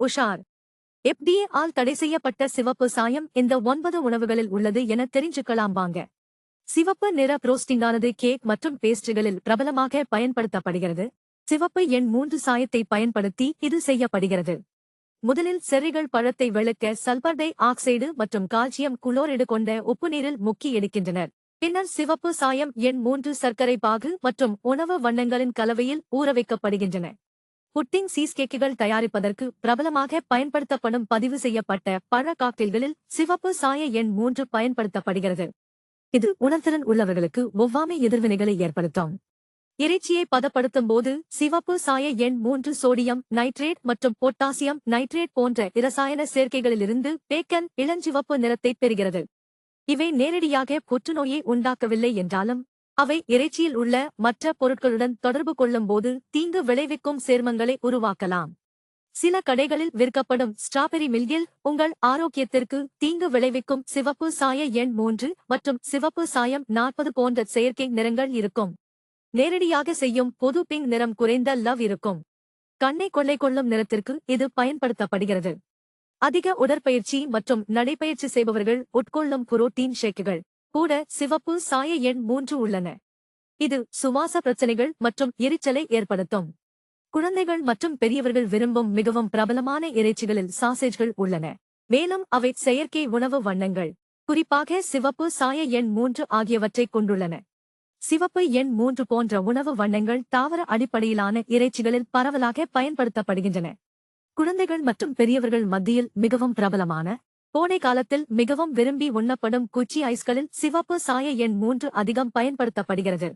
உஷார். எப்டிஏ ஆல் தடை செய்யப்பட்ட சிவப்பு சாயம் இந்த ஒன்பது உணவுகளில் உள்ளது என தெரிஞ்சுக்கலாம் வாங்க. சிவப்பு நிற புரோஸ்டிங்கானது கேக் மற்றும் பேஸ்ட்ரிகளில் பிரபலமாக பயன்படுத்தப்படுகிறது. சிவப்பு எண் மூன்று சாயத்தை பயன்படுத்தி இது செய்யப்படுகிறது. முதலில் செர்ரிகள் பழத்தை வெளுக்க சல்பர் டை ஆக்சைடு மற்றும் கால்சியம் குளோரைடு கொண்ட உப்பு நீரில் முக்கி எடுக்கின்றனர். பின்னர் சிவப்பு சாயம் எண் மூன்று சர்க்கரை பாகு மற்றும் உணவு வண்ணங்களின் கலவையில் ஊறவைக்கப்படுகின்றன புட்டிங் சீஸ் கேக்குகள் தயாரிப்பதற்கு பிரபலமாக பயன்படுத்தப்படும் பதிவு செய்யப்பட்ட பழ காக்டெயில்களில் சிவப்பு சாய எண் மூன்று பயன்படுத்தப்படுகிறது. இது உணர்திறன் உள்ளவர்களுக்கு ஒவ்வாமை எதிர்வினைகளை ஏற்படுத்தும். இறைச்சியை பதப்படுத்தும் போது சிவப்பு சாய எண் மூன்று சோடியம் நைட்ரேட் மற்றும் பொட்டாசியம் நைட்ரேட் போன்ற இரசாயன சேர்க்கைகளிலிருந்து பேக்கன் இளஞ்சிவப்பு நிறத்தை பெறுகிறது. இவை நேரடியாக புற்றுநோயை உண்டாக்கவில்லை என்றாலும் அவை இறைச்சியில் உள்ள மற்ற பொருட்களுடன் தொடர்பு கொள்ளும்போது தீங்கு விளைவிக்கும் சேர்மங்களை உருவாக்கலாம். சில கடைகளில் விற்கப்படும் ஸ்ட்ராபெரி மில்கில் உங்கள் ஆரோக்கியத்திற்கு தீங்கு விளைவிக்கும் சிவப்பு சாய எண் மூன்று மற்றும் சிவப்பு சாயம் நாற்பது போன்ற செயற்கை நிறங்கள் இருக்கும். நேரடியாக செய்யும் பொது பிங்க் நிறம் குறைந்த லவ் இருக்கும். கண்ணை கொள்ளை கொள்ளும் நிறத்திற்கு இது பயன்படுத்தப்படுகிறது. அதிக உடற்பயிற்சி மற்றும் நடைப்பயிற்சி செய்பவர்கள் உட்கொள்ளும் புரோட்டீன் ஷேக்குகள். கூட சிவப்பு சாய எண் மூன்று உள்ளன. இது சுவாச பிரச்சனைகள் மற்றும் எரிச்சலை ஏற்படுத்தும். குழந்தைகள் மற்றும் பெரியவர்கள் விரும்பும் மிகவும் பிரபலமான இறைச்சிகளில் சாசேஜ்கள் உள்ளன. மேலும் அவை செயற்கை உணவு வண்ணங்கள் குறிப்பாக சிவப்பு சாய எண் மூன்று ஆகியவற்றைக் கொண்டுள்ளன. சிவப்பு எண் மூன்று போன்ற உணவு வண்ணங்கள் தாவர அடிப்படையிலான இறைச்சிகளில் பரவலாக பயன்படுத்தப்படுகின்றன. குழந்தைகள் மற்றும் பெரியவர்கள் மத்தியில் மிகவும் பிரபலமான கோடை காலத்தில் மிகவும் விரும்பி உண்ணப்படும் குச்சி ஐஸ்களில் சிவப்பு சாய எண் மூன்று அதிகம் பயன்படுத்தப்படுகிறது.